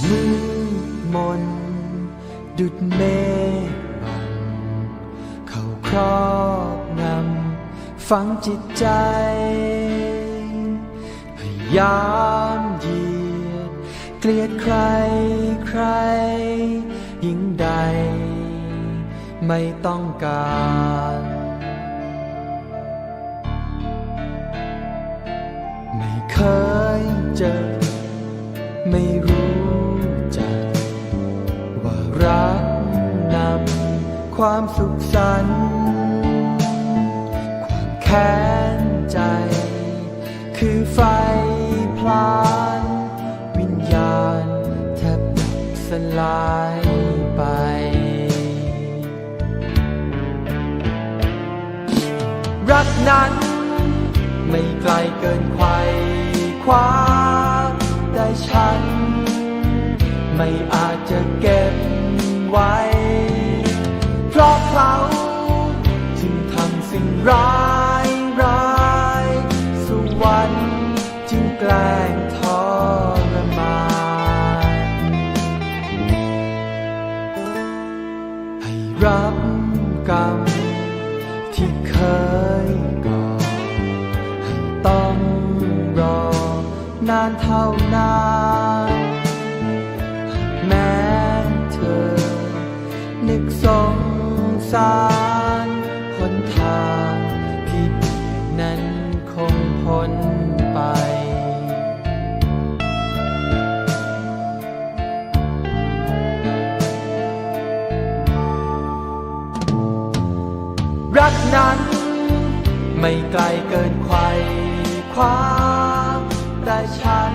มืดมน ดุดเมฆบังเขาครอบงำฝังจิตใจพยายามเหยียด เกลียดใครใคร ยิ่งใด ไม่ต้องการไม่เคยเจอ ไม่รู้ ความสุขสันต์ความแค้นใจ คือไฟพลาน วิญญาณแทบสลายไปรักนั้นไม่ไกลเกินไขวคว้าได้ฉัน ไม่อาจจะเก็บไว้ รับกรรมที่เคยก่อให้ต้องรอนานเท่านานแม้เธอนึกสงสาร รักนั้น ไม่ไกลเกินไขวคว้าแต่ฉัน